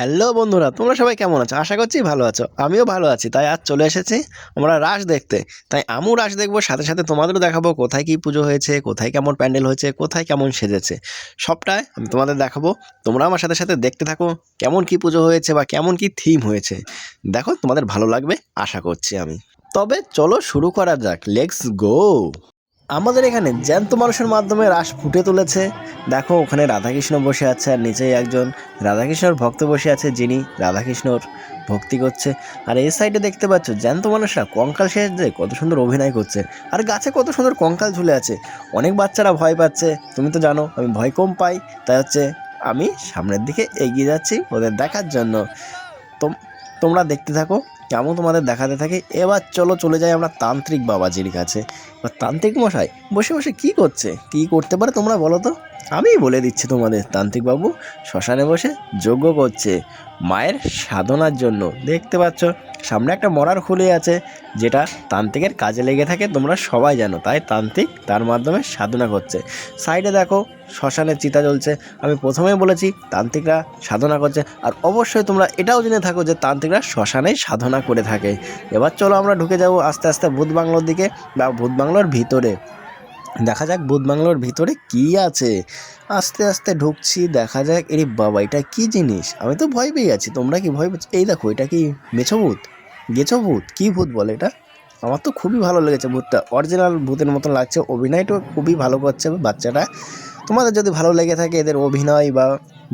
Hello বন্ধুরা, তোমরা সবাই কেমন আছো? আশা করছি ভালো আছো। আমিও ভালো আছি, তাই আজ চলে এসেছি আমরা রাস দেখতে। তাই আমিও রাস দেখব, সাথে সাথে তোমাদেরও দেখাবো কোথায় কি পুজো হয়েছে, কোথায় কেমন প্যান্ডেল হয়েছে, কোথায় কেমন সেজেছে। সবটাই আমি তোমাদের দেখাবো। তোমরা আমার সাথে সাথে দেখতে থাকো কেমন কি পুজো হয়েছে বা কেমন কি থিম হয়েছে। দেখো, তোমাদের ভালো লাগবে, আশা করছি আমি। তবে চলো শুরু করা যাক, লেটস গো! আমাদের এখানে জ্যান্ত মানুষের মাধ্যমে রাস ফুটে তুলেছে। দেখো, ওখানে রাধাকৃষ্ণ বসে আছে আর নিচেই একজন রাধাকৃষ্ণর ভক্ত বসে আছে যিনি রাধাকৃষ্ণর ভক্তি করছে। আর এই সাইডে দেখতে পাচ্ছ, জ্যান্ত মানুষরা কঙ্কাল সেজে কত সুন্দর অভিনয় করছে। আর গাছে কত সুন্দর কঙ্কাল ঝুলে আছে। অনেক বাচ্চারা ভয় পাচ্ছে। তুমি তো জানো, আমি ভয় কম পাই। তাই হচ্ছে, আমি সামনের দিকে এগিয়ে যাচ্ছি ওদের দেখার জন্য। তোম, তোমরা দেখতে থাকো। কেমন তোমাদের দেখাতে থাকে? এবার চলো চলে যাই আমরা তান্ত্রিক বাবাজির কাছে। এবার তান্ত্রিক মশাই বসে বসে কি করছে? কি করতে পারে তোমরা বলো তো? আমিই বলে দিচ্ছি তোমাদের তান্ত্রিক বাবু শ্মশানে বসে যজ্ঞ করছে। মায়ের সাধনার জন্য। দেখতে পাচ্ছ, সামনে একটা মরার খুলে আছে, যেটা তান্ত্রিকের কাজে লেগে থাকে, তোমরা সবাই জানো। তাই তান্ত্রিক তার মাধ্যমে সাধনা করছে। সাইডে দেখো, শ্মশানের চিতা জ্বলছে। আমি প্রথমেই বলেছি, তান্ত্রিকরা সাধনা করছে। আর অবশ্যই তোমরা এটাও জেনে থাকো যে তান্ত্রিকরা শ্মশানেই সাধনা করে থাকে। এবার চলো আমরা ঢুকে যাব আস্তে আস্তে ভূত বাংলোর দিকে বা ভূত বাংলোর ভিতরে। দেখা যাক ভূত বাংলোর ভিতরে কি আছে। আস্তে আস্তে ঢুকছি, দেখা যাক। এরে বাবা, এটা কি জিনিস? আমি তো ভয় পেয়ে যাচ্ছি তোমরা কি ভয় পাচ্ছ এই দেখো, এটা কি মেছো ভূত? গেছো ভূত? কি ভূত বলে এটা? আমার তো খুবই ভালো লেগেছে ভূতটা। অরিজিনাল ভূতের মতন লাগছে। অভিনয়টাও খুবই ভালো করছে বাচ্চাটা। তোমাদের যদি ভালো লেগে থাকে এদের অভিনয় বা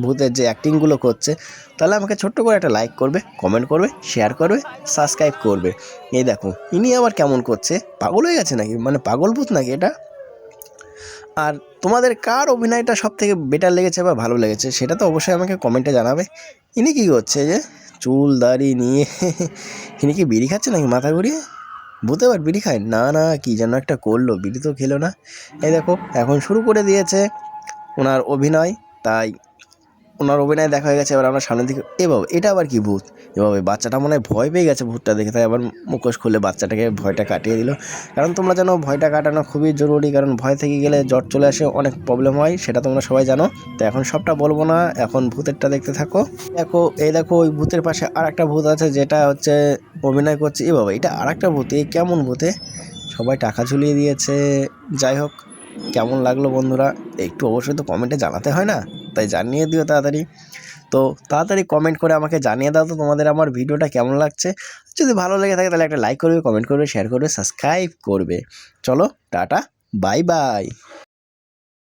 ভূতের যে অ্যাক্টিংগুলো করছে, তাহলে আমাকে ছোট্ট করে একটা লাইক করবে কমেন্ট করবে শেয়ার করবে সাবস্ক্রাইব করবে। এই দেখো, ইনি আবার কেমন করছে? পাগল হয়ে গেছে নাকি? মানে পাগল ভূত নাকি এটা? আর তোমাদের কার অভিনয়টা সব থেকে বেটার লেগেছে বা ভালো লেগেছে সেটা তো অবশ্যই আমাকে কমেন্টে জানাবে। ইনি কী করছে যে, চুল, দাড়ি নিয়ে ইনি কি বিড়ি খাচ্ছে নাকি মাথা ঘুরিয়ে? বুঝতে পার, বিড়ি খায়? না না, কি যেন একটা করল, বিড়ি তো খেলো না। এই দেখো, এখন শুরু করে দিয়েছে ওনার অভিনয়, তাই ওনার অভিনয় দেখা হয়ে গেছে, এবার আমরা সামনের দিকে এ বাবা, এটা আবার কি ভূত? এভাবে বাচ্চাটা মনে হয় ভয় পেয়ে গেছে ভূতটা দেখে, তাই আবার মুখোশ খুলে বাচ্চাটাকে ভয়টা কাটিয়ে দিল। কারণ তোমরা জানো, ভয়টা কাটানো খুবই জরুরি, কারণ ভয় থেকে গেলে জ্বর চলে আসে, অনেক প্রবলেম হয়, সেটা তোমরা সবাই জানো। তো এখন সবটা বলব না, এখন ভূতেরটা দেখতে থাকো। দেখো, এই দেখো, ওই ভূতের পাশে আর একটা ভূত আছে, যেটা হচ্ছে অভিনয় করছে। এ বাবা, এটা আর একটা ভূত এই কেমন ভূতে সবাই টাকা ঝুলিয়ে দিয়েছে। যাই হোক, কেমন লাগল বন্ধুরা, একটু অবশ্যই তো কমেন্টে জানাতে হয় না? তাই জানিয়ে দিও তাড়াতাড়ি। তো তাড়াতাড়ি কমেন্ট করে আমাকে জানিয়ে দাও তো তোমাদের আমার ভিডিওটা কেমন লাগছে। যদি ভালো লেগে থাকে তাহলে একটা লাইক করবে কমেন্ট করবে শেয়ার করবে সাবস্ক্রাইব করবে। চলো, টাটা বাই বাই